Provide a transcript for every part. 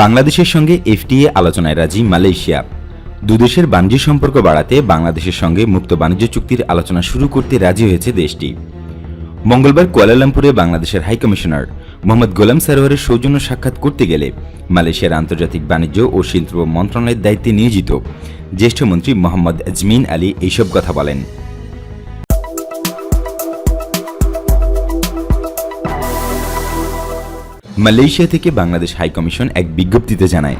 বাংলাদেশের সঙ্গে এফটিএ আলোচনায় রাজি মালয়েশিয়া। দুদেশের বাণিজ্য সম্পর্ক বাড়াতে বাংলাদেশের সঙ্গে মুক্ত বাণিজ্য চুক্তির আলোচনা শুরু করতে রাজি হয়েছে দেশটি। মঙ্গলবার কুয়ালালামপুরে বাংলাদেশের হাইকমিশনার মোহাম্মদ গোলাম সারোয়ারের সৌজন্য সাক্ষাৎ করতে গেলে মালয়েশিয়ার আন্তর্জাতিক বাণিজ্য ও শিল্প মন্ত্রণালয়ের দায়িত্বে নিয়োজিত জ্যেষ্ঠ মন্ত্রী মোহাম্মদ আজমিন আলী এইসব কথা বলেন। মালয়েশিয়া থেকে বাংলাদেশ হাইকমিশন এক বিজ্ঞপ্তিতে জানায়,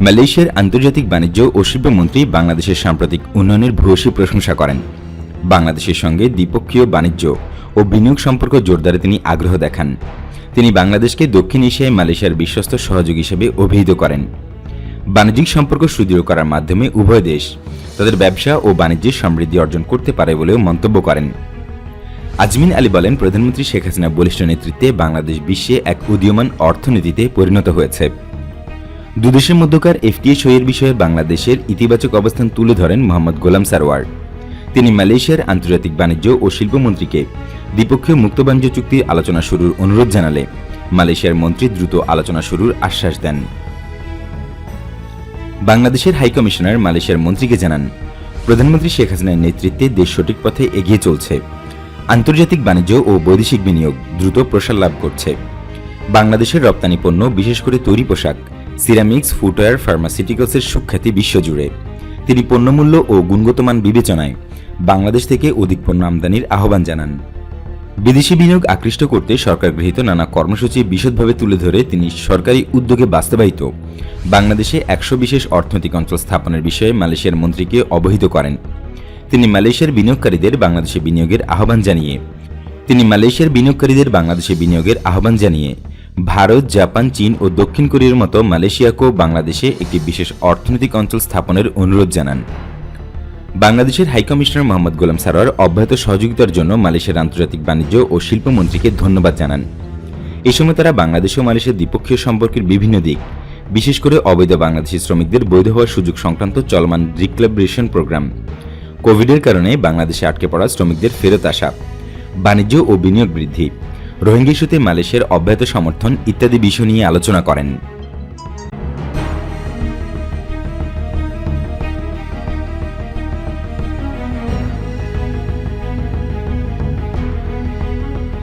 মালয়েশিয়ার আন্তর্জাতিক বাণিজ্য ও শিল্পমন্ত্রী বাংলাদেশের সাম্প্রতিক উন্নয়নের ভূয়সী প্রশংসা করেন। বাংলাদেশের সঙ্গে দ্বিপক্ষীয় বাণিজ্য ও বিনিয়োগ সম্পর্ক জোরদারে তিনি আগ্রহ দেখান। তিনি বাংলাদেশকে দক্ষিণ এশিয়ায় মালয়েশিয়ার বিশ্বস্ত সহযোগ হিসেবে অভিহিত করেন। বাণিজ্যিক সম্পর্ক সুদৃঢ় করার মাধ্যমে উভয় দেশ তাদের ব্যবসা ও বাণিজ্যের সমৃদ্ধি অর্জন করতে পারে বলেও মন্তব্য করেন। আজমিন আলী বলেন, প্রধানমন্ত্রী শেখ হাসিনা বলিষ্ঠ নেতৃত্বে বাংলাদেশ বিশ্বে এক উদীয়মান অর্থনীতিতে পরিণত হয়েছে। দুদেশের মধ্যকার এফটিএ সইয়ের বিষয়ে বাংলাদেশের ইতিবাচক অবস্থান তুলে ধরেন মোহাম্মদ গোলাম সারোয়ার। তিনি মালয়েশিয়ার আন্তর্জাতিক বাণিজ্য ও শিল্পমন্ত্রীকে দ্বিপক্ষীয় মুক্ত বাণিজ্য চুক্তির আলোচনা শুরুর অনুরোধ জানালে মালয়েশিয়ার মন্ত্রী দ্রুত আলোচনা শুরুর আশ্বাস দেন। বাংলাদেশের হাইকমিশনার মালয়েশিয়ার মন্ত্রীকে জানান, প্রধানমন্ত্রী শেখ হাসিনার নেতৃত্বে দেশ সঠিক পথে এগিয়ে চলছে। আন্তর্জাতিক বাণিজ্য ও বৈদেশিক বিনিয়োগ দ্রুত প্রসার লাভ করছে। বাংলাদেশের রপ্তানি পণ্য, বিশেষ করে তৈরি পোশাক, সিরামিক্স, ফুটওয়্যার, ফার্মাসিউটিক্যালসের সুখ্যাতি বিশ্বজুড়ে। তিনি পণ্যমূল্য ও গুণগত মান বিবেচনায় বাংলাদেশ থেকে অধিক পণ্য আমদানির আহ্বান জানান। বিদেশি বিনিয়োগ আকৃষ্ট করতে সরকার গৃহীত নানা কর্মসূচি বিশদভাবে তুলে ধরে তিনি সরকারি উদ্যোগে বাস্তবায়িত। বাংলাদেশে একশো বিশেষ অর্থনৈতিক অঞ্চল স্থাপনের বিষয়ে মালয়েশিয়ার মন্ত্রীকে অবহিত করেন। তিনি মালয়েশিয়ার বিনিয়োগকারীদের বাংলাদেশে বিনিয়োগের আহ্বান জানিয়ে, তিনি মালয়েশিয়ার বিনিয়োগকারীদের বাংলাদেশে বিনিয়োগের আহ্বান জানিয়ে, ভারত, জাপান, চীন ও দক্ষিণ কোরিয়ার মতো মালয়েশিয়াকেও বাংলাদেশে একটি বিশেষ অর্থনৈতিক অঞ্চল স্থাপনের অনুরোধ জানান। বাংলাদেশের হাইকমিশনার মোহাম্মদ গোলাম সারোয়ার অব্যাহত সহযোগিতার জন্য মালয়েশিয়ার আন্তর্জাতিক বাণিজ্য ও শিল্পমন্ত্রীকে ধন্যবাদ জানান। এ সময় তারা বাংলাদেশ ও মালয়েশিয়ার দ্বিপক্ষীয় সম্পর্কের বিভিন্ন দিক, বিশেষ করে অবৈধ বাংলাদেশি শ্রমিকদের বৈধ হওয়ার সুযোগ সংক্রান্ত চলমান রিক্লাবরেশন প্রোগ্রাম। কোভিডের কারণে বাংলাদেশে আটকে পড়া শ্রমিকদের ফেরত আসা, বাণিজ্য ও বিনিয়োগ বৃদ্ধি, রোহিঙ্গা ইস্যুতে মালয়েশিয়ার অব্যাহত সমর্থন ইত্যাদি বিষয় নিয়ে আলোচনা করেন।